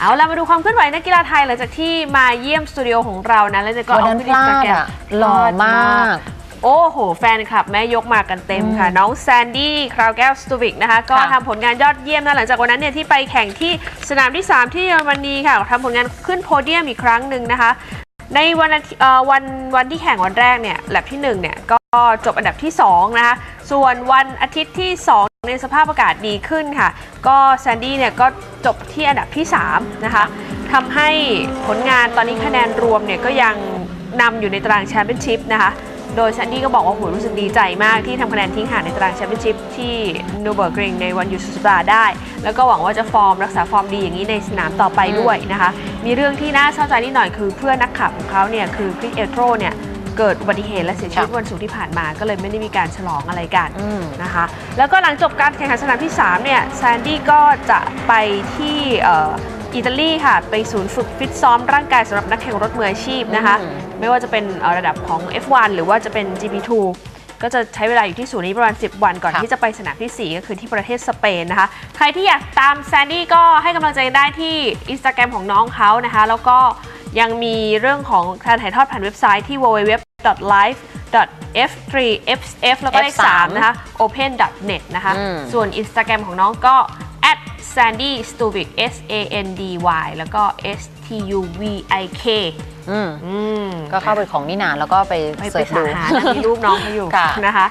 เอาล่ะมาดูความเคลื่อนไหวนักกีฬาไทยหลังจากที่มาเยี่ยมสตูดิโอของเรานะแล้วก็วันเอานั้นขึ้นพอินสลาตาดแกรมอะหล่อมาก โอ้โห แฟนคลับแม่ยกมากันเต็มค่ะ น้องแซนดี้คราวแก้วสตูวิกนะคะ ก็ค่ะทำผลงานยอดเยี่ยมนะหลังจากวันนั้นเนี่ยที่ไปแข่งที่สนามที่ 3 ที่เยอรมนีค่ะทำผลงานขึ้นโพเดียมอีกครั้งหนึ่งนะคะ ในวันอาทิเอ่อวันวันที่แข่งวันแรกเนี่ยแลบที่1เนี่ยก็ ก็จบอันดับที่ 2 นะคะ ส่วนวันอาทิตย์ที่ 2 ในสภาพอากาศดีขึ้นค่ะ ก็แซนดี้เนี่ยก็จบที่อันดับที่ 3 นะคะทำให้ผลงานตอนนี้คะแนนรวมเนี่ยก็ยังนำอยู่ในตารางแชมเปี้ยนชิพนะคะ โดยแซนดี้ก็บอกว่าโหรู้สึกดีใจมากที่ทำคะแนนทิ้งห่างในตารางแชมเปี้ยนชิพที่นูเบอร์กริงในวันหยุดสุดสัปดาห์ได้ แล้วก็หวังว่าจะฟอร์มรักษาฟอร์มดีอย่างนี้ในสนามต่อไปด้วยนะคะ มีเรื่องที่น่าเศร้าใจนิดหน่อยคือเพื่อนนักขับของเขาเนี่ยคือคริสเอลโตรเนี่ย เกิดอุบัติเหตุและเสียชีวิตค่ะวันศุกร์ที่ผ่านมา ก็เลยไม่ได้มีการฉลองอะไรกันอืมนะคะ แล้วก็หลังจบการแข่งขันสนามที่3เนี่ยแซนดี้ก็จะไปที่เอ่ออิตาลีค่ะ ไปศูนย์ฝึกฟิตซ้อมร่างกายสำหรับนักแข่งรถมืออาชีพนะคะอืมไม่ว่าจะเป็นเอ่อระดับของ F1 หรือว่าจะเป็น GP2 ก็จะใช้เวลาอยู่ที่ศูนย์นี้ประมาณ 10 วันก่อนค่ะที่จะไปสนามที่ 4 ก็คือที่ประเทศสเปนนะคะ ใครที่อยากตามแซนดี้ก็ให้กำลังใจได้ที่อินสตาแกรมของน้องเขานะคะ แล้วก็ยังมีเรื่องของการถ่ายทอดผ่านเว็บไซต์ที่ www.live.f3fs แล้วก็เลข F3 3นะคะ open.net นะคะอืมส่วน Instagram ของน้องก็ sandy stuvik s a n d y แล้วก็ s t u v i k อืมอืมก็เข้าไปของนี่นานแล้วก็ไปไปเสิไปร์ชดูหานะมีรูปน้องเขาอยู่ค่ะนะคะ